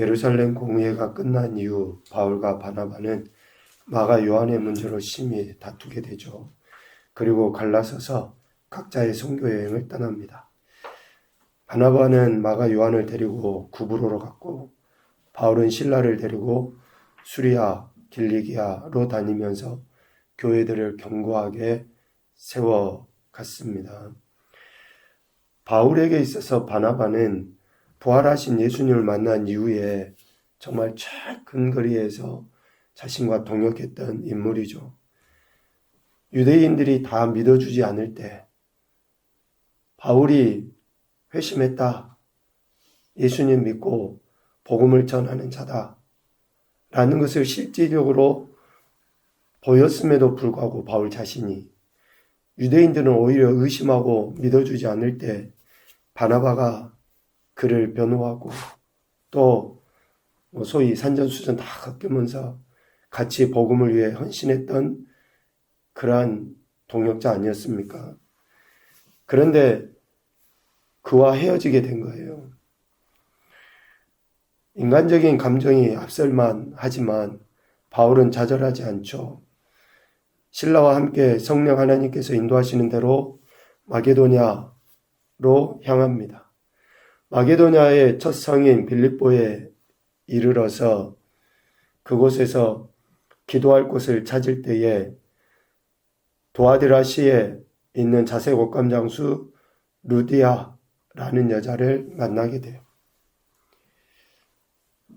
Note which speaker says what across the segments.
Speaker 1: 예루살렘 공회가 끝난 이후 바울과 바나바는 마가 요한의 문제로 심히 다투게 되죠. 그리고 갈라서서 각자의 선교 여행을 떠납니다. 바나바는 마가 요한을 데리고 구브로로 갔고 바울은 신라를 데리고 수리아, 길리기아로 다니면서 교회들을 견고하게 세워 갔습니다. 바울에게 있어서 바나바는 부활하신 예수님을 만난 이후에 정말 저 근거리에서 자신과 동역했던 인물이죠. 유대인들이 다 믿어주지 않을 때 바울이 회심했다. 예수님 믿고 복음을 전하는 자다. 라는 것을 실질적으로 보였음에도 불구하고 바울 자신이 유대인들은 오히려 의심하고 믿어주지 않을 때 바나바가 그를 변호하고 또뭐 소위 산전수전 다 겪으면서 같이 복음을 위해 헌신했던 그러한 동역자 아니었습니까? 그런데 그와 헤어지게 된 거예요. 인간적인 감정이 앞설만 하지만 바울은 좌절하지 않죠. 신라와 함께 성령 하나님께서 인도하시는 대로 마게도냐로 향합니다. 마게도냐의 첫 성인 빌립보에 이르러서 그곳에서 기도할 곳을 찾을 때에 도아드라시에 있는 자색 옷감 장수 루디아라는 여자를 만나게 돼요.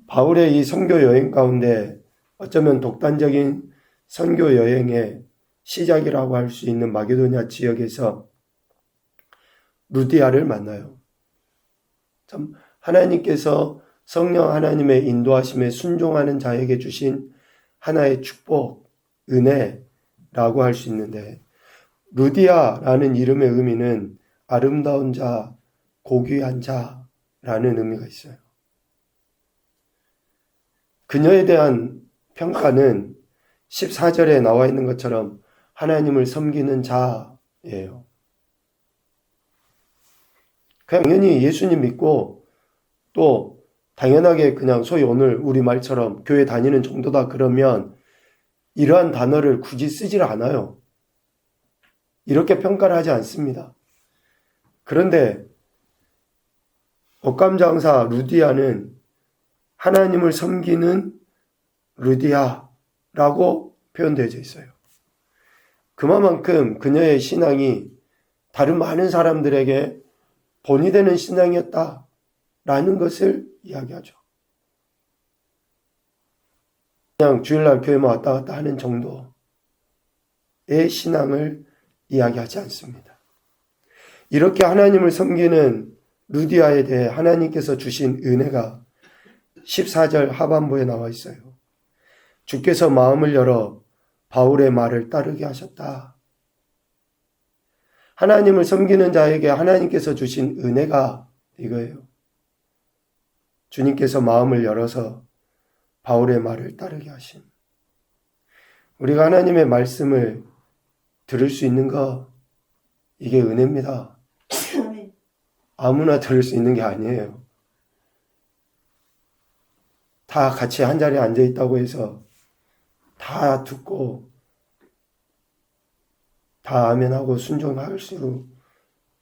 Speaker 1: 바울의 이 선교 여행 가운데 어쩌면 독단적인 선교 여행의 시작이라고 할 수 있는 마게도냐 지역에서 루디아를 만나요. 참 하나님께서 성령 하나님의 인도하심에 순종하는 자에게 주신 하나의 축복, 은혜라고 할 수 있는데 루디아라는 이름의 의미는 아름다운 자, 고귀한 자라는 의미가 있어요. 그녀에 대한 평가는 14절에 나와 있는 것처럼 하나님을 섬기는 자예요. 당연히 예수님 믿고 또 당연하게 그냥 소위 오늘 우리 말처럼 교회 다니는 정도다 그러면 이러한 단어를 굳이 쓰질 않아요. 이렇게 평가를 하지 않습니다. 그런데 옷감장사 루디아는 하나님을 섬기는 루디아라고 표현되어 있어요. 그만큼 그녀의 신앙이 다른 많은 사람들에게 본이 되는 신앙이었다라는 것을 이야기하죠. 그냥 주일날 교회만 왔다 갔다 하는 정도의 신앙을 이야기하지 않습니다. 이렇게 하나님을 섬기는 루디아에 대해 하나님께서 주신 은혜가 14절 하반부에 나와 있어요. 주께서 마음을 열어 바울의 말을 따르게 하셨다. 하나님을 섬기는 자에게 하나님께서 주신 은혜가 이거예요. 주님께서 마음을 열어서 바울의 말을 따르게 하심. 우리가 하나님의 말씀을 들을 수 있는 거, 이게 은혜입니다. 아무나 들을 수 있는 게 아니에요. 다 같이 한 자리에 앉아 있다고 해서 다 듣고 다 아멘하고 순종할 수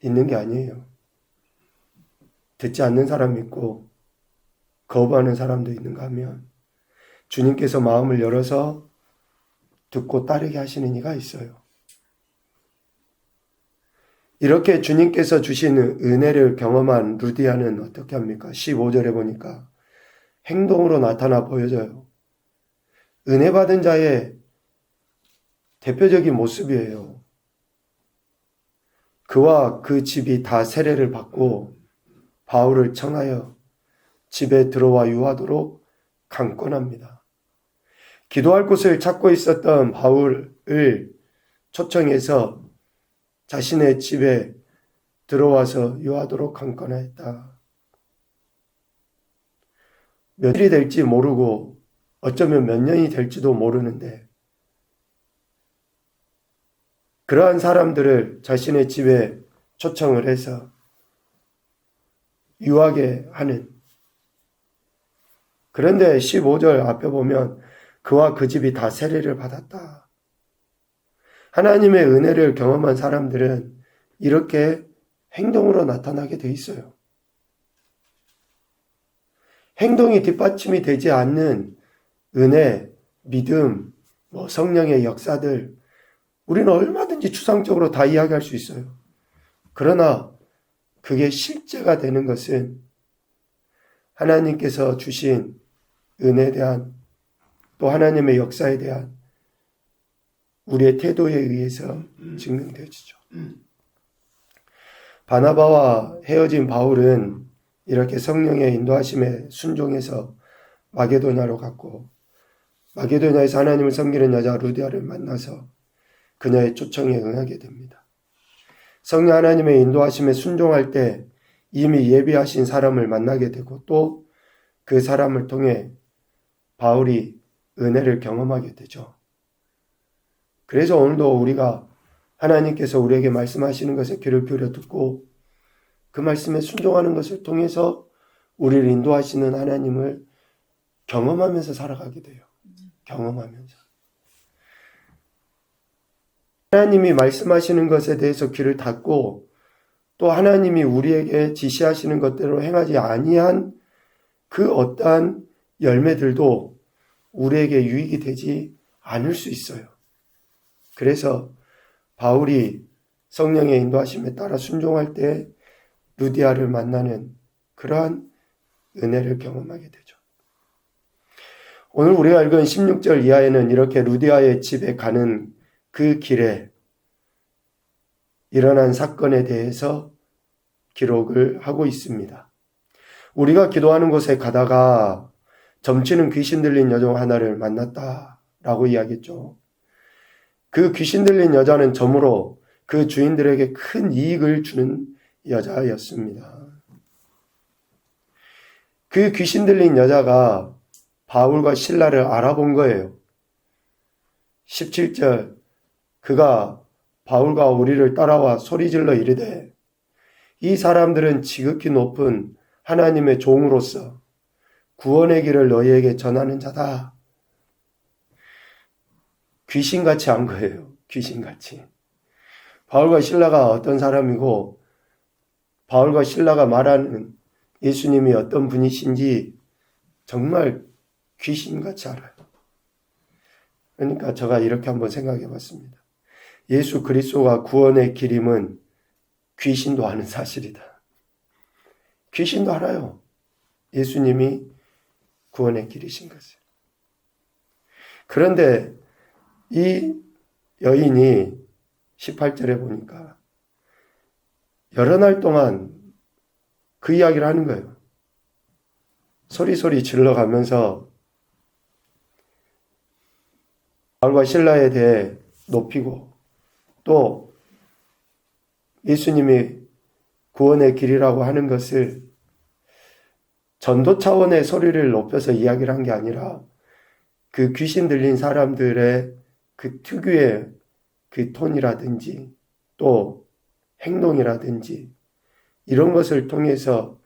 Speaker 1: 있는 게 아니에요. 듣지 않는 사람 있고 거부하는 사람도 있는가 하면 주님께서 마음을 열어서 듣고 따르게 하시는 이가 있어요. 이렇게 주님께서 주시는 은혜를 경험한 루디아는 어떻게 합니까? 15절에 보니까 행동으로 나타나 보여져요. 은혜 받은 자의 대표적인 모습이에요. 그와 그 집이 다 세례를 받고 바울을 청하여 집에 들어와 유하도록 강권합니다. 기도할 곳을 찾고 있었던 바울을 초청해서 자신의 집에 들어와서 유하도록 강권하였다. 며칠이 될지 모르고 어쩌면 몇 년이 될지도 모르는데 그러한 사람들을 자신의 집에 초청을 해서 유하게 하는 그런데 15절 앞에 보면 그와 그 집이 다 세례를 받았다. 하나님의 은혜를 경험한 사람들은 이렇게 행동으로 나타나게 돼 있어요. 행동이 뒷받침이 되지 않는 은혜, 믿음, 뭐 성령의 역사들, 우리는 얼마 든지 추상적으로 다 이야기할 수 있어요. 그러나 그게 실제가 되는 것은 하나님께서 주신 은혜에 대한 또 하나님의 역사에 대한 우리의 태도에 의해서 증명되어지죠. 바나바와 헤어진 바울은 이렇게 성령의 인도하심에 순종해서 마게도냐로 갔고 마게도냐에서 하나님을 섬기는 여자 루디아를 만나서 그녀의 초청에 응하게 됩니다. 성령 하나님의 인도하심에 순종할 때 이미 예비하신 사람을 만나게 되고 또 그 사람을 통해 바울이 은혜를 경험하게 되죠. 그래서 오늘도 우리가 하나님께서 우리에게 말씀하시는 것에 귀를 기울여 듣고 그 말씀에 순종하는 것을 통해서 우리를 인도하시는 하나님을 경험하면서 살아가게 돼요. 경험하면서. 하나님이 말씀하시는 것에 대해서 귀를 닫고 또 하나님이 우리에게 지시하시는 것대로 행하지 아니한 그 어떠한 열매들도 우리에게 유익이 되지 않을 수 있어요. 그래서 바울이 성령의 인도하심에 따라 순종할 때 루디아를 만나는 그러한 은혜를 경험하게 되죠. 오늘 우리가 읽은 16절 이하에는 이렇게 루디아의 집에 가는 그 길에 일어난 사건에 대해서 기록을 하고 있습니다. 우리가 기도하는 곳에 가다가 점치는 귀신 들린 여종 하나를 만났다라고 이야기했죠. 그 귀신 들린 여자는 점으로 그 주인들에게 큰 이익을 주는 여자였습니다. 그 귀신 들린 여자가 바울과 신라를 알아본 거예요. 17절 그가 바울과 우리를 따라와 소리질러 이르되 이 사람들은 지극히 높은 하나님의 종으로서 구원의 길을 너희에게 전하는 자다. 귀신같이 한 거예요. 귀신같이. 바울과 신라가 어떤 사람이고 바울과 신라가 말하는 예수님이 어떤 분이신지 정말 귀신같이 알아요. 그러니까 제가 이렇게 한번 생각해 봤습니다. 예수 그리스도가 구원의 길임은 귀신도 아는 사실이다. 귀신도 알아요. 예수님이 구원의 길이신 것을. 그런데 이 여인이 18절에 보니까 여러 날 동안 그 이야기를 하는 거예요. 소리소리 질러가면서 바울과 신라에 대해 높이고 또 예수님이 구원의 길이라고 하는 것을 전도 차원의 소리를 높여서 이야기를 한 게 아니라 그 귀신 들린 사람들의 그 특유의 그 톤이라든지 또 행동이라든지 이런 것을 통해서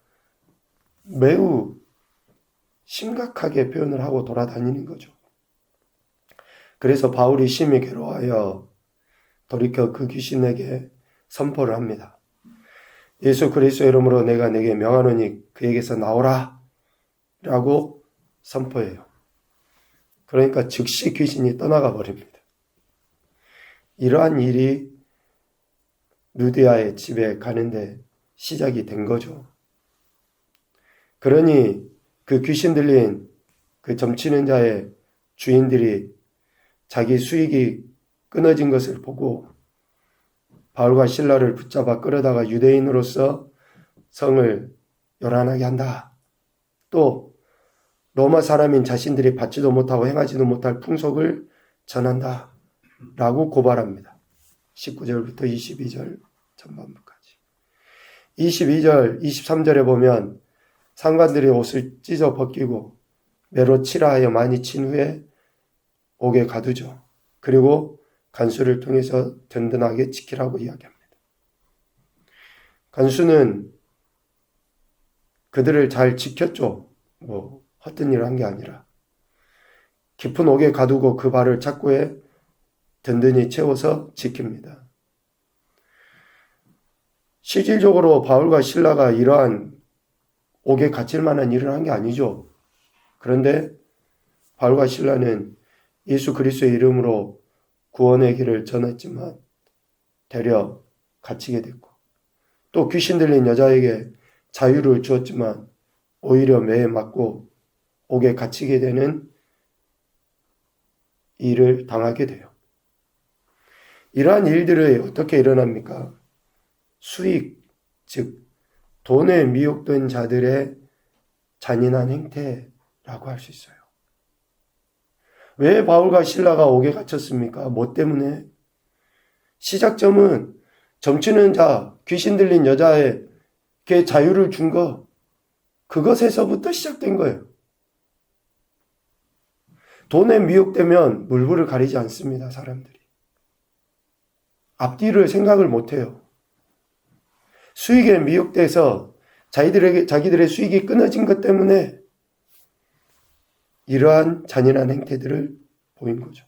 Speaker 1: 매우 심각하게 표현을 하고 돌아다니는 거죠. 그래서 바울이 심히 괴로워하여 돌이켜 그 귀신에게 선포를 합니다. 예수 그리스도 이름으로 내가 내게 명하노니 그에게서 나오라 라고 선포해요. 그러니까 즉시 귀신이 떠나가 버립니다. 이러한 일이 루디아의 집에 가는데 시작이 된 거죠. 그러니 그 귀신 들린 그 점치는 자의 주인들이 자기 수익이 끊어진 것을 보고 바울과 신라를 붙잡아 끌어다가 유대인으로서 성을 요란하게 한다. 또 로마 사람인 자신들이 받지도 못하고 행하지도 못할 풍속을 전한다. 라고 고발합니다. 19절부터 22절 전반부까지. 22절, 23절에 보면 상관들이 옷을 찢어 벗기고 매로 칠하여 많이 친 후에 옥에 가두죠. 그리고 간수를 통해서 든든하게 지키라고 이야기합니다. 간수는 그들을 잘 지켰죠. 뭐 헛된 일을 한 게 아니라 깊은 옥에 가두고 그 발을 착고에 든든히 채워서 지킵니다. 실질적으로 바울과 신라가 이러한 옥에 갇힐 만한 일을 한 게 아니죠. 그런데 바울과 신라는 예수 그리스도의 이름으로 구원의 길을 전했지만 되려 갇히게 됐고 또 귀신 들린 여자에게 자유를 주었지만 오히려 매에 맞고 옥에 갇히게 되는 일을 당하게 돼요. 이러한 일들이 어떻게 일어납니까? 수익, 즉 돈에 미혹된 자들의 잔인한 행태라고 할 수 있어요. 왜 바울과 신라가 옥에 갇혔습니까? 뭐 때문에? 시작점은 점치는 자, 귀신 들린 여자에게 자유를 준 거, 그것에서부터 시작된 거예요. 돈에 미혹되면 물불을 가리지 않습니다, 사람들이. 앞뒤를 생각을 못 해요. 수익에 미혹돼서 자기들에게, 자기들의 수익이 끊어진 것 때문에 이러한 잔인한 행태들을 보인 거죠.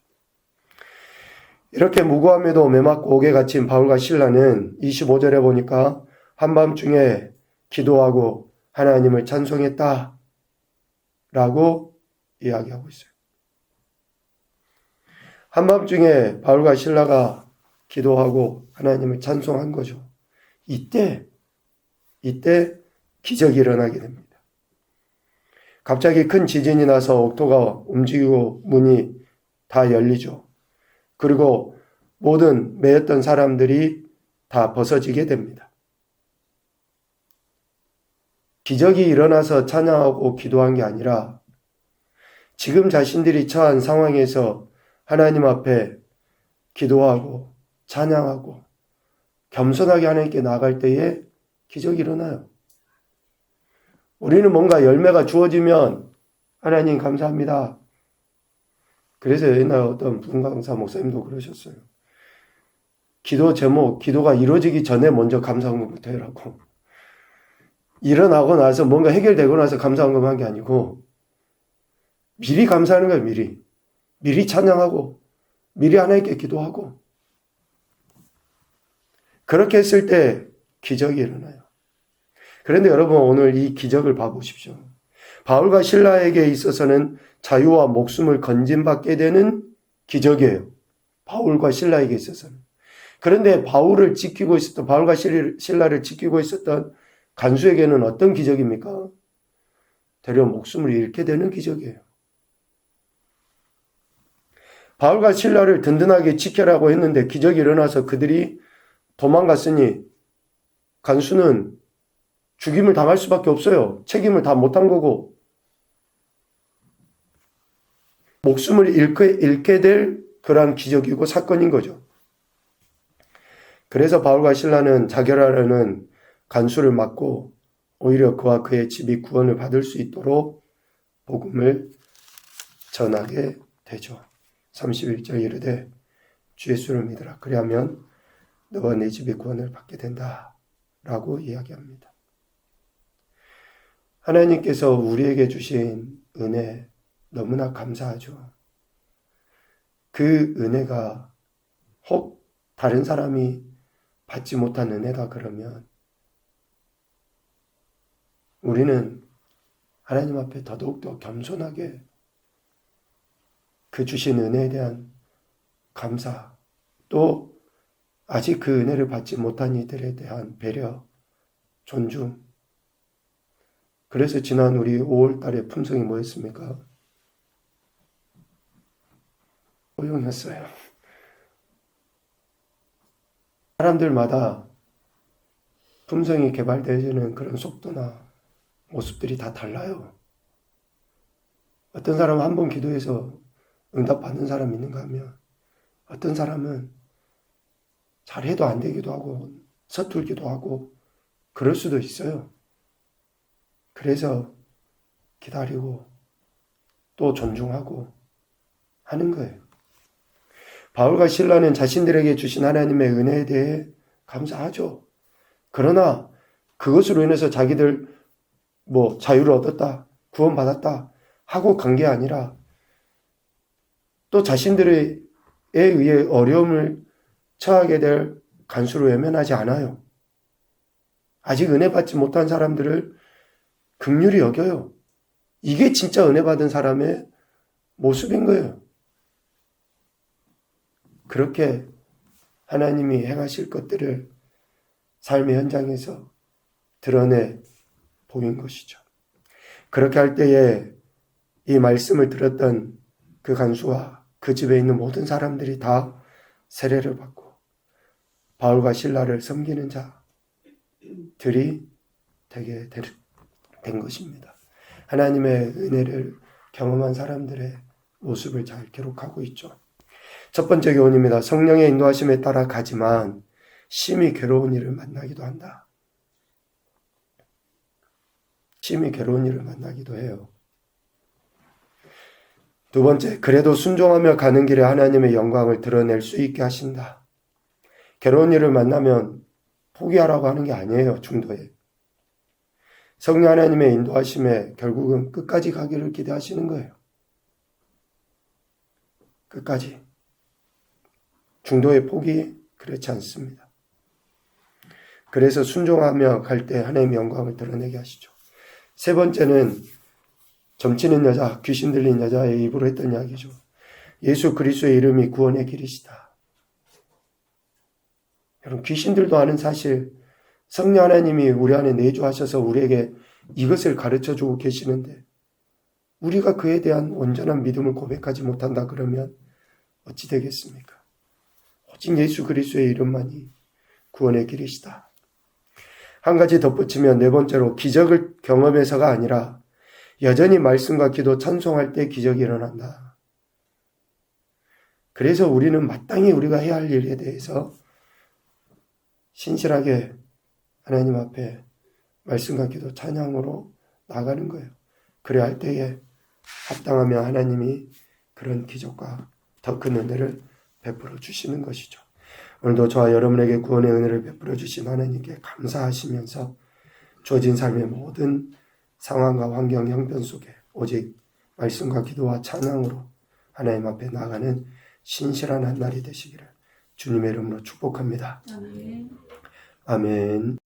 Speaker 1: 이렇게 무고함에도 매맞고 옥에 갇힌 바울과 신라는 25절에 보니까 한밤중에 기도하고 하나님을 찬송했다. 라고 이야기하고 있어요. 한밤중에 바울과 신라가 기도하고 하나님을 찬송한 거죠. 이때, 이때 기적이 일어나게 됩니다. 갑자기 큰 지진이 나서 옥토가 움직이고 문이 다 열리죠. 그리고 모든 매였던 사람들이 다 벗어지게 됩니다. 기적이 일어나서 찬양하고 기도한 게 아니라 지금 자신들이 처한 상황에서 하나님 앞에 기도하고 찬양하고 겸손하게 하나님께 나갈 때에 기적이 일어나요. 우리는 뭔가 열매가 주어지면 하나님 감사합니다. 그래서 옛날 어떤 분강사 목사님도 그러셨어요. 기도 제목, 기도가 이루어지기 전에 먼저 감사한 것부터 해라고. 일어나고 나서 뭔가 해결되고 나서 감사한 것만 한게 아니고 미리 감사하는 거예요, 미리. 미리 찬양하고 미리 하나님께 기도하고 그렇게 했을 때 기적이 일어나요. 그런데 여러분 오늘 이 기적을 봐보십시오. 바울과 신라에게 있어서는 자유와 목숨을 건진받게 되는 기적이에요. 바울과 신라에게 있어서는. 그런데 바울을 지키고 있었던, 바울과 신라를 지키고 있었던 간수에게는 어떤 기적입니까? 대려 목숨을 잃게 되는 기적이에요. 바울과 신라를 든든하게 지켜라고 했는데 기적이 일어나서 그들이 도망갔으니 간수는 죽임을 당할 수밖에 없어요. 책임을 다 못한 거고. 목숨을 잃게, 잃게 될 그러한 기적이고 사건인 거죠. 그래서 바울과 신라는 자결하려는 간수를 막고 오히려 그와 그의 집이 구원을 받을 수 있도록 복음을 전하게 되죠. 31절 이르되 주 예수를 믿으라. 그리하면 너와 내 집이 구원을 받게 된다. 라고 이야기합니다. 하나님께서 우리에게 주신 은혜 너무나 감사하죠. 그 은혜가 혹 다른 사람이 받지 못한 은혜다 그러면 우리는 하나님 앞에 더더욱더 겸손하게 그 주신 은혜에 대한 감사, 또 아직 그 은혜를 받지 못한 이들에 대한 배려, 존중. 그래서 지난 우리 5월 달에 품성이 뭐였습니까? 고용했어요. 사람들마다 품성이 개발되어지는 그런 속도나 모습들이 다 달라요. 어떤 사람은 한 번 기도해서 응답받는 사람 있는가 하면 어떤 사람은 잘해도 안 되기도 하고 서툴기도 하고 그럴 수도 있어요. 그래서 기다리고 또 존중하고 하는 거예요. 바울과 신라는 자신들에게 주신 하나님의 은혜에 대해 감사하죠. 그러나 그것으로 인해서 자기들 뭐 자유를 얻었다, 구원받았다 하고 간 게 아니라 또 자신들에 의해 어려움을 처하게 될 간수로 외면하지 않아요. 아직 은혜 받지 못한 사람들을 극률이 여겨요. 이게 진짜 은혜 받은 사람의 모습인 거예요. 그렇게 하나님이 행하실 것들을 삶의 현장에서 드러내 보인 것이죠. 그렇게 할 때에 이 말씀을 들었던 그 간수와 그 집에 있는 모든 사람들이 다 세례를 받고 바울과 신라를 섬기는 자들이 되게 된 것입니다. 하나님의 은혜를 경험한 사람들의 모습을 잘 기록하고 있죠. 첫 번째 교훈입니다. 성령의 인도하심에 따라 가지만 심히 괴로운 일을 만나기도 한다. 심히 괴로운 일을 만나기도 해요. 두 번째, 그래도 순종하며 가는 길에 하나님의 영광을 드러낼 수 있게 하신다. 괴로운 일을 만나면 포기하라고 하는 게 아니에요, 중도에. 성령 하나님의 인도하심에 결국은 끝까지 가기를 기대하시는 거예요. 끝까지. 중도의 포기 그렇지 않습니다. 그래서 순종하며 갈 때 하나님의 영광을 드러내게 하시죠. 세 번째는 점치는 여자, 귀신 들린 여자의 입으로 했던 이야기죠. 예수 그리스도의 이름이 구원의 길이시다. 여러분 귀신들도 아는 사실 성령 하나님이 우리 안에 내주하셔서 우리에게 이것을 가르쳐 주고 계시는데 우리가 그에 대한 온전한 믿음을 고백하지 못한다 그러면 어찌 되겠습니까? 오직 예수 그리스도의 이름만이 구원의 길이시다. 한 가지 덧붙이면 네 번째로 기적을 경험해서가 아니라 여전히 말씀과 기도 찬송할 때 기적이 일어난다. 그래서 우리는 마땅히 우리가 해야 할 일에 대해서 신실하게 하나님 앞에 말씀과 기도 찬양으로 나가는 거예요. 그래야 할 때에 합당하며 하나님이 그런 기적과 더 큰 은혜를 베풀어 주시는 것이죠. 오늘도 저와 여러분에게 구원의 은혜를 베풀어 주신 하나님께 감사하시면서 주어진 삶의 모든 상황과 환경, 형편 속에 오직 말씀과 기도와 찬양으로 하나님 앞에 나가는 신실한 한 날이 되시기를 주님의 이름으로 축복합니다.
Speaker 2: 아멘.
Speaker 1: 아멘.